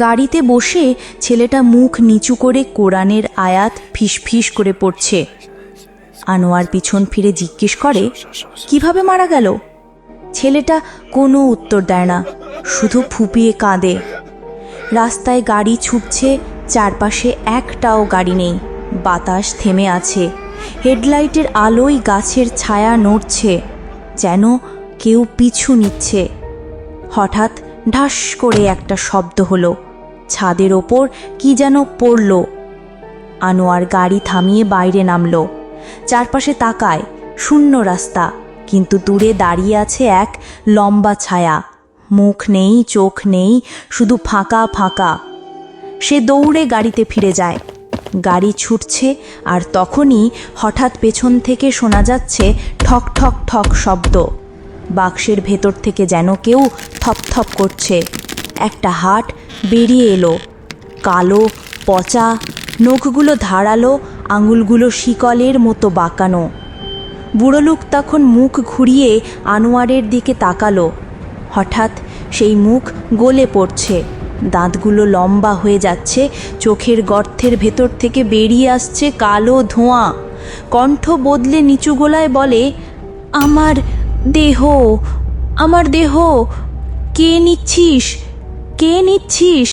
গাড়িতে বসে ছেলেটা মুখ নিচু করে কোরআনের আয়াত ফিসফিস করে পড়ছে। আনোয়ার পিছন ফিরে জিজ্ঞেস করে, কীভাবে মারা গেল? ছেলেটা কোনো উত্তর দেয় না, শুধু ফুপিয়ে কাঁদে। রাস্তায় গাড়ি ছুটছে, চারপাশে একটাও গাড়ি নেই, বাতাস থেমে আছে। হেডলাইটের আলোয় গাছের ছায়া নড়ছে, যেন কেউ পিছু নিচ্ছে। হঠাৎ ঢাস করে একটা শব্দ হলো। ছাদের ওপর কি যেন পড়ল। আনোয়ার গাড়ি থামিয়ে বাইরে নামলো। চারপাশে তাকায়, শূন্য রাস্তা, কিন্তু দূরে দাঁড়িয়ে আছে এক লম্বা ছায়া। মুখ নেই, চোখ নেই, শুধু ফাঁকা ফাঁকা। সে দৌড়ে গাড়িতে ফিরে যায়। গাড়ি ছুটছে আর তখনই হঠাৎ পেছন থেকে শোনা যাচ্ছে ঠক ঠক ঠক শব্দ। বাক্সের ভেতর থেকে যেন কেউ থপথপ করছে। একটা হাট বেরিয়ে এলো। কালো, পচা, নখগুলো ধারালো, আঙুলগুলো শিকলের মতো বাঁকানো। বুড়ো লোক তখন মুখ ঘুরিয়ে আনোয়ারের দিকে তাকালো। হঠাৎ সেই মুখ গলে পড়ছে। দাঁতগুলো লম্বা হয়ে যাচ্ছে, চোখের গর্তের ভেতর থেকে বেরিয়ে আসছে কালো ধোঁয়া। কণ্ঠ বদলে নিচু গলায় বলে, আমার দেহ আমার দেহ, কে নিচ্ছিস? কে নিচ্ছিস?